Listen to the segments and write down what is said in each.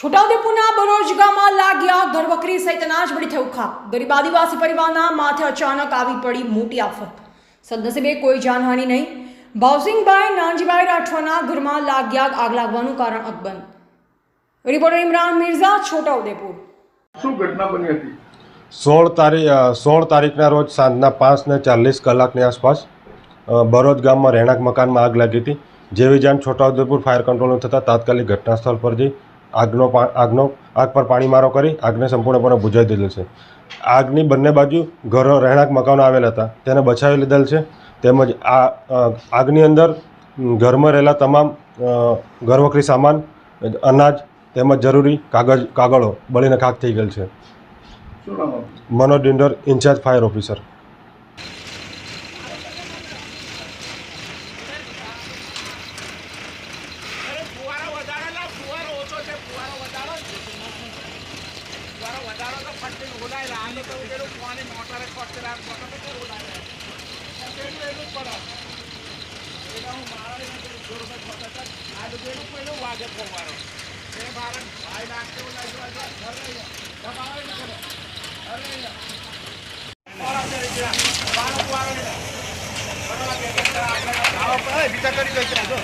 છોટાઉદેપુરના બરોજ ગામમાં લાગ્યા ઘરવકરી સહિત અનાજબડી થયું ખા ગરીબ આદિવાસી પરિવારના માથે અચાનક આવી પડી મોટી આફત. સદનસીબે કોઈ જાનહાનિ નહીં. ભાવસિંગભાઈ નાનજીભાઈ રાઠવાના ઘરમાં લાગ્યા આગ લાગવાનું કારણ અકબંધ. રિપોર્ટર ઇમરાન મિર્ઝા છોટાઉદેપુર. શું ઘટના બની હતી? સોળ તારીખ સોળ તારીખના રોજ સાંજના પાંચ ને ચાલીસ કલાકની આસપાસ બરોજ ગામમાં રહેણાંક મકાનમાં આગ લાગી હતી. જેવી જાણ છોટાઉદેપુર ફાયર કંટ્રોલનું થતાં તાત્કાલિક ઘટના સ્થળ પર જઈ આગનો પા- આગનો આગ પર પાણીમારો કરી આગને સંપૂર્ણપણે બુજાવી દીધેલ છે. આગની બંને બાજુ ઘરો રહેણાંક મકાનો આવેલા હતા. તેને બચાવી લીધેલ છે. તેમજ આ આગની અંદર ઘરમાં રહેલા તમામ ઘરવખરી સામાન અનાજ તેમજ જરૂરી કાગળ કાગળો બળીને ખાક થઈ ગયેલ છે. Manoj Dindor in-charge fire officer. મોટરે ફટકે રાખ મોટર તો કેવું ઉડાય પેલું એનું પડે એટલે હું મારા એને પેલું જોર પર ફટક આ પેલું પેલું વાગે ફુવારો એ ભારત ભાઈ લાગતો અરે બીજા કરી દો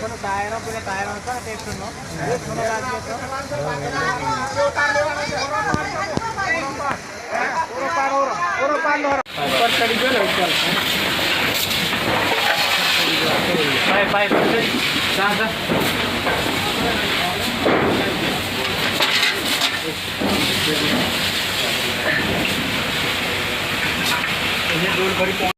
কোনো টায়ার পুরো টায়ার হতো টেস্ট হলো কোনো কাজ Bye bye. Bye bye. तुम्ही दोन घरी